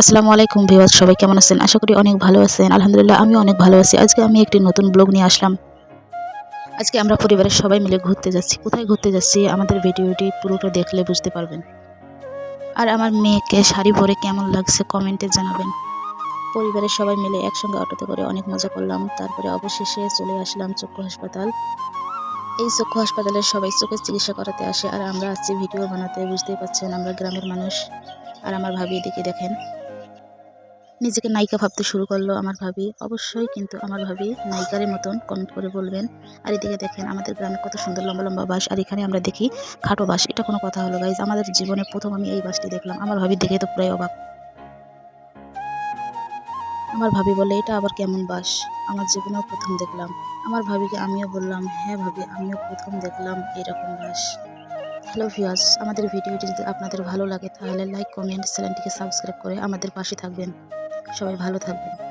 আসসালামু আলাইকুম ভিউয়ার্স, সবাই কেমন আছেন? আশা করি অনেক ভালো আছেন। আলহামদুলিল্লাহ আমি অনেক ভালো আছি। আজকে আমি একটি নতুন ব্লগ নিয়ে আসলাম। আজকে আমরা পরিবারের সবাই মিলে ঘুরতে যাচ্ছি। কোথায় ঘুরতে যাচ্ছি? আমাদের ভিডিওটি পুরোটা দেখলে বুঝতে পারবেন। আর আমার মেয়েকে শাড়ি পরে কেমন লাগছে কমেন্টে জানাবেন। পরিবারের সবাই মিলে একসঙ্গে অটোতে করে অনেক মজা করলাম। তারপরে অবশেষে চলে আসলাম চক্ষু হাসপাতাল। এই চক্ষু হাসপাতালে সবাই চোখের চিকিৎসা করাতে আসে। আর আমরা আছি ভিডিও বানাতে, বুঝতেই পারছেন আমরা গ্রামের মানুষ। আর আমার ভাবি এদিকে দেখেন। নিজেকে নায়িকা ভাবতে শুরু করল আমার ভাবি। অবশ্যই কিন্তু আমার ভাবি নায়িকারের মতন কমেন্ট করে বলবেন। আর এদিকে দেখেন আমাদের গ্রামে কত সুন্দর লম্বা লম্বা বাস আর এখানে আমরা দেখি খাটো বাস এটা কোনো কথা হলো গাইজ আমাদের জীবনে প্রথম আমি এই বাসটি দেখলাম। আমার ভাবি দেখে তো পুরাই অবাক। আমার ভাবি বলে, এটা আবার কেমন বাস আমার জীবনেও প্রথম দেখলাম। আমার ভাবিকে আমিও বললাম হ্যাঁ ভাবি, আমিও প্রথম দেখলাম এরকম বাস হ্যালো ভিউয়ার্স আমাদের ভিডিওটি যদি আপনাদের ভালো লাগে, তাহলে লাইক কমেন্ট চ্যানেলটিকে সাবস্ক্রাইব করে আমাদের পাশে থাকবেন। সবাই ভালো থাকবেন।